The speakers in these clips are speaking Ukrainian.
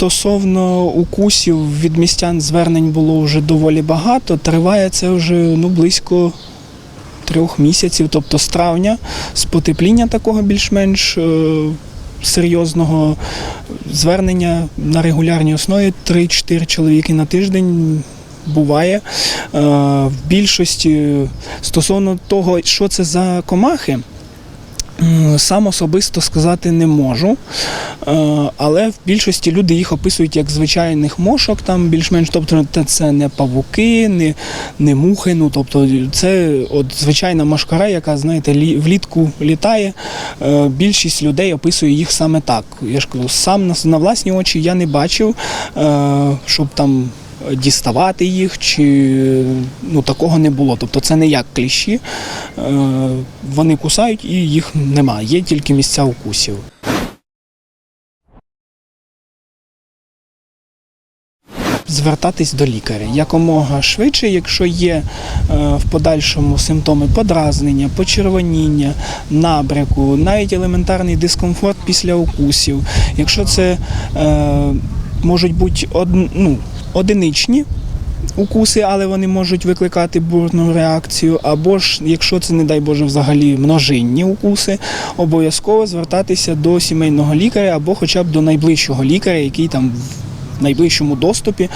Стосовно укусів від містян звернень було вже доволі багато. Триває це вже ну, близько трьох місяців, тобто з травня, з потепління такого більш-менш е, серйозного звернення на регулярній основі 3-4 чоловіки на тиждень. Буває Е, в більшості стосовно того, що це за комахи, сам особисто сказати не можу. Е, Але в більшості люди їх описують як звичайних мошок, там більш-менш, тобто це не павуки, не, не мухи. Ну тобто це от звичайна мошкара, яка, знаєте, влітку літає. Е, Більшість людей описує їх саме так. Я ж кажу, сам на, власні очі я не бачив, е, щоб там. Діставати їх чи ну такого не було. Тобто це не як кліщі. Е, Вони кусають і їх немає. Є тільки місця укусів. Звертатись до лікаря якомога швидше, якщо є е, в подальшому симптоми подразнення, почервоніння, набряку, навіть елементарний дискомфорт після укусів. Якщо це е, можуть бути од, ну, одиничні укуси, але вони можуть викликати бурну реакцію. Або ж, якщо це, не дай Боже, взагалі множинні укуси, обов'язково звертатися до сімейного лікаря або хоча б до найближчого лікаря, який там в найближчому доступі. Е,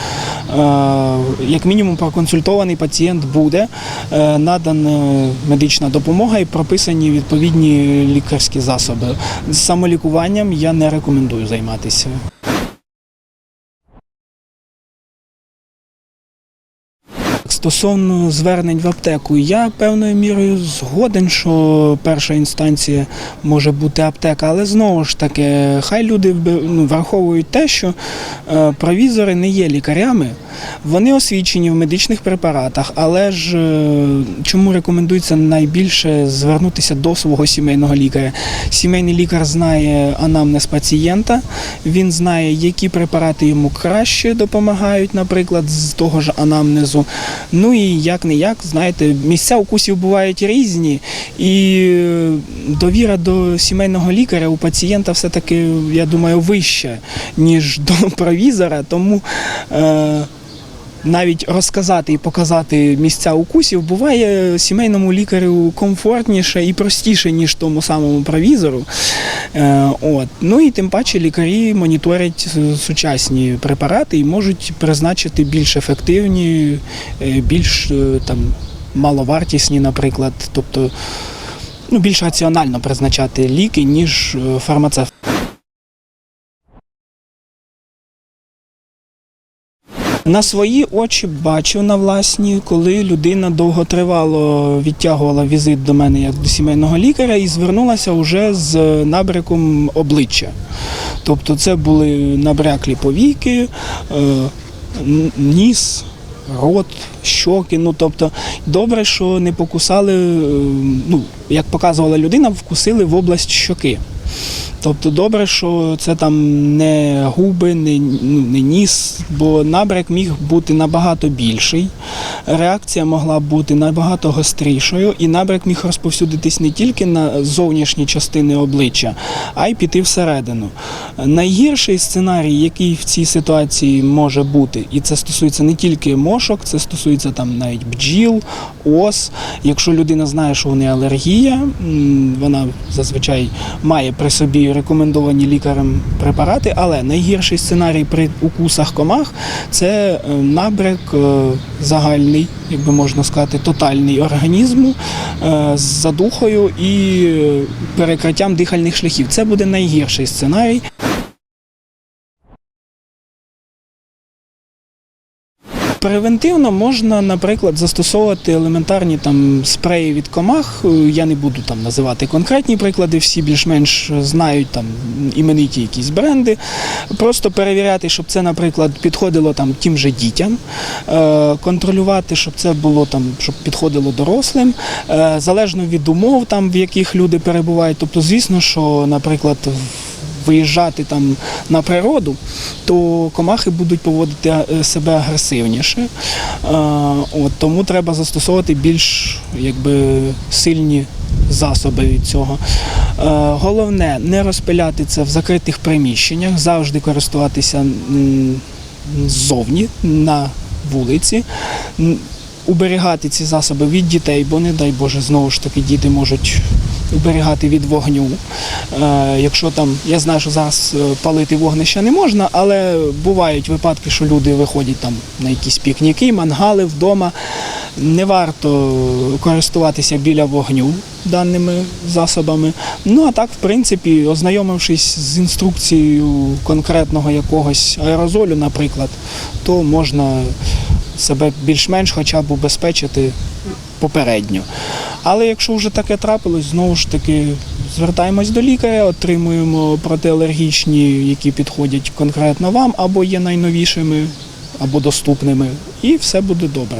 Як мінімум, проконсультований пацієнт буде, е, надана медична допомога і прописані відповідні лікарські засоби. Самолікуванням я не рекомендую займатися. Стосовно звернень в аптеку, я певною мірою згоден, що перша інстанція може бути аптека, але знову ж таки, хай люди ну, враховують те, що е, провізори не є лікарями, вони освічені в медичних препаратах, але ж е, чому рекомендується найбільше звернутися до свого сімейного лікаря? Сімейний лікар знає анамнез пацієнта, він знає, які препарати йому краще допомагають, наприклад, з того ж анамнезу. Ну і як не як, знаєте, місця укусів бувають різні, і е, довіра до сімейного лікаря у пацієнта все-таки, я думаю, вища, ніж до провізора. Тому е, навіть розказати і показати місця укусів буває сімейному лікарю комфортніше і простіше, ніж тому самому провізору. Е, от. Ну і тим паче лікарі моніторять сучасні препарати і можуть призначити більш ефективні, е, більш е, там, маловартісні, наприклад, тобто ну, більш раціонально призначати ліки, ніж фармацевт. На свої очі бачив на власні, коли людина довготривало відтягувала візит до мене як до сімейного лікаря і звернулася вже з набряком обличчя. Тобто це були набряклі повіки, е, ніс, рот, щоки. Ну тобто, добре, що не покусали, е, ну, як показувала людина, вкусили в область щоки. Тобто добре, що це там не губи, не, ну, не ніс, бо набряк міг бути набагато більший. Реакція могла бути набагато гострішою, і набряк міг розповсюдитись не тільки на зовнішні частини обличчя, а й піти всередину. Найгірший сценарій, який в цій ситуації може бути, і це стосується не тільки мошок, це стосується там навіть бджіл, ос. Якщо людина знає, що неї алергія, вона зазвичай має при собі рекомендовані лікарем препарати, але найгірший сценарій при укусах комах це е, набряк е, загальний, як би можна сказати, тотальний організму е, з задухою і перекриттям дихальних шляхів. Це буде найгірший сценарій. Превентивно можна, наприклад, застосовувати елементарні там спреї від комах. Е, Я не буду там називати конкретні приклади, всі більш-менш знають там імениті якісь бренди. Просто перевіряти, щоб це, наприклад, підходило там тим же дітям, е, контролювати, щоб це було там, щоб підходило дорослим, Е, залежно від умов, там в яких люди перебувають. Тобто, звісно, що, наприклад, в- виїжджати там на природу, то комахи будуть поводити е, себе агресивніше. Е, От, тому треба застосовувати більш якби, сильні засоби від цього. Е, Головне не розпиляти це в закритих приміщеннях, завжди користуватися ззовні на вулиці. Уберігати ці засоби від дітей, бо не дай Боже, знову ж таки діти можуть уберігати від вогню. Е, якщо там, я знаю, що зараз е, палити вогнища не можна, але бувають випадки, що люди виходять там на якісь пікніки, мангали вдома. Не варто користуватися біля вогню даними засобами. Ну а так, в принципі, ознайомившись з інструкцією конкретного якогось аерозолю, наприклад, то можна себе більш-менш хоча б убезпечити попередньо. Але якщо вже таке трапилось, знову ж таки звертаємось до лікаря, отримуємо протиалергічні, які підходять конкретно вам, або є найновішими, або доступними, і все буде добре,